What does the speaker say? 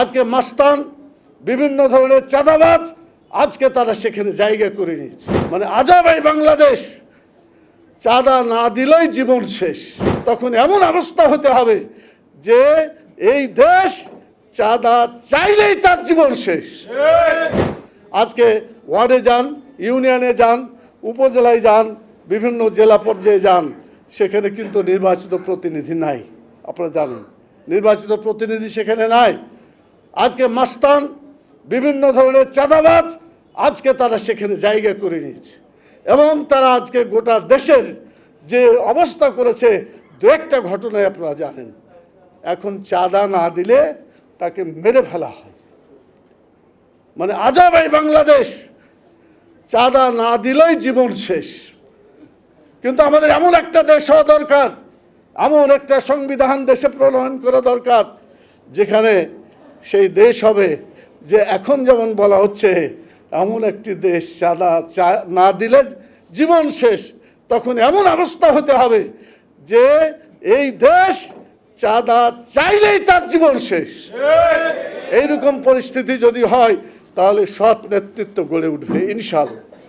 আজকে মাস্তান বিভিন্ন ধরনের চাঁদাবাজ আজকে তারা সেখানে জায়গা করে নিয়েছে। মানে আজব এই বাংলাদেশ। চাঁদা না দিলেই জীবন শেষ। তখন এমন অবস্থা হতে হবে যে এই দেশ চাঁদা চাইলেই তার জীবন শেষ। আজকে ওয়ার্ডে যান, ইউনিয়নে যান, উপজেলায় যান, বিভিন্ন জেলা পর্যায়ে যান, সেখানে কিন্তু নির্বাচিত প্রতিনিধি নাই। আপনারা জানেন, নির্বাচিত প্রতিনিধি সেখানে নাই। আজকে মাস্তান, বিভিন্ন ধরনের চাঁদাবাজ আজকে তারা সেখানে জায়গা করে নিয়েছে। এবং তারা আজকে গোটা দেশের যে অবস্থা করেছে, দু একটা ঘটনায় আপনারা জানেন। এখন চাঁদা না দিলে তাকে মেরে ফেলা হয়। মানে আজব এই বাংলাদেশ। চাঁদা না দিলেই জীবন শেষ। কিন্তু আমাদের এমন একটা দেশ হওয়া দরকার, এমন একটা সংবিধান দেশে প্রণয়ন করা দরকার, যেখানে সেই দেশ হবে যে এখন যেমন বলা হচ্ছে এমন একটি দেশ চাঁদা চা না দিলে জীবন শেষ। তখন এমন অবস্থা হতে হবে যে এই দেশ চাঁদা চাইলেই তার জীবন শেষ। এইরকম পরিস্থিতি যদি হয় তাহলে সৎ নেতৃত্ব গড়ে উঠবে ইনশাল্লাহ